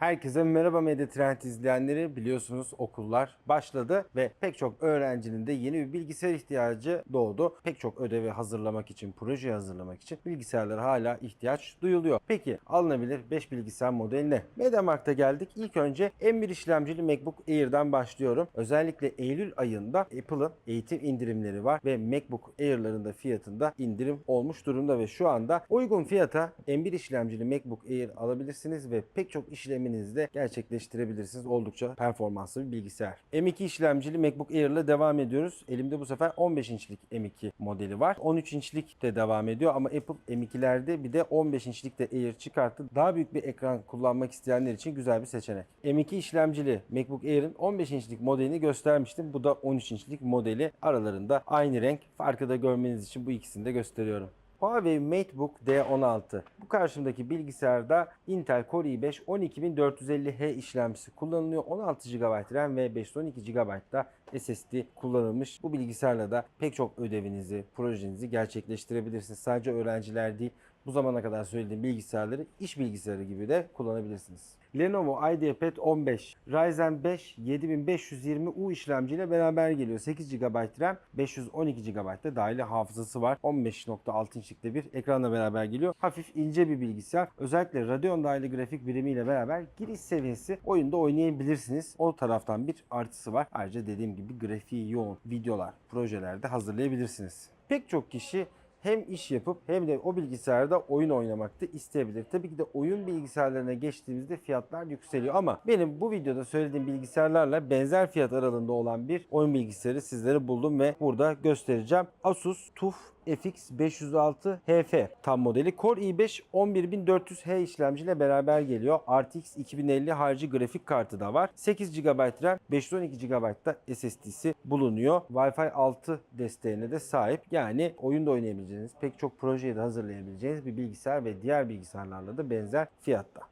Herkese merhaba Medya Trend izleyenleri. Biliyorsunuz okullar başladı ve pek çok öğrencinin de yeni bir bilgisayar ihtiyacı doğdu. Pek çok ödevi hazırlamak için, proje hazırlamak için bilgisayarlara hala ihtiyaç duyuluyor. Peki alınabilir 5 bilgisayar modeli ne? MediaMarkt'a geldik. İlk önce M1 işlemcili MacBook Air'dan başlıyorum. Özellikle Eylül ayında Apple'ın eğitim indirimleri var ve MacBook Air'ların da fiyatında indirim olmuş durumda ve şu anda uygun fiyata M1 işlemcili MacBook Air alabilirsiniz ve pek çok işleminizi de gerçekleştirebilirsiniz. Oldukça performanslı bir bilgisayar. M2 işlemcili MacBook Air ile devam ediyoruz. Elimde bu sefer 15 inçlik M2 modeli var. 13 inçlik de devam ediyor ama Apple M2'lerde bir de 15 inçlik de Air çıkarttı. Daha büyük bir ekran kullanmak isteyenler için güzel bir seçenek. M2 işlemcili MacBook Air'in 15 inçlik modelini göstermiştim. Bu da 13 inçlik modeli. Aralarında aynı renk. Farkı da görmeniz için bu ikisini de gösteriyorum. Huawei MateBook D16. Bu karşımdaki bilgisayarda Intel Core i5 12450H işlemcisi kullanılıyor. 16 GB RAM ve 512 GB da SSD kullanılmış. Bu bilgisayarla da pek çok ödevinizi, projenizi gerçekleştirebilirsiniz. Sadece öğrenciler değil, bu zamana kadar söylediğim bilgisayarları iş bilgisayarı gibi de kullanabilirsiniz. Lenovo IdeaPad 15 Ryzen 5 7520U işlemciyle beraber geliyor. 8 GB RAM, 512 GB da dahili hafızası var. 15.6 inçlikte bir ekranla beraber geliyor. Hafif ince bir bilgisayar. Özellikle Radeon dahili grafik birimiyle beraber giriş seviyesi oyunda oynayabilirsiniz. O taraftan bir artısı var. Ayrıca dediğim gibi grafiği yoğun videolar, projelerde hazırlayabilirsiniz. Pek çok kişi hem iş yapıp hem de o bilgisayarda oyun oynamak da isteyebilir. Tabii ki de oyun bilgisayarlarına geçtiğimizde fiyatlar yükseliyor ama benim bu videoda söylediğim bilgisayarlarla benzer fiyat aralığında olan bir oyun bilgisayarı sizlere buldum ve burada göstereceğim. Asus TUF FX 506 HF tam modeli. Core i5 11400H işlemciyle beraber geliyor. RTX 2050 harici grafik kartı da var. 8 GB RAM, 512 GB da SSD'si bulunuyor. Wi-Fi 6 desteğine de sahip. Yani oyunda oynayabileceğiniz, pek çok projeyi de hazırlayabileceğiniz bir bilgisayar ve diğer bilgisayarlarla da benzer fiyatta.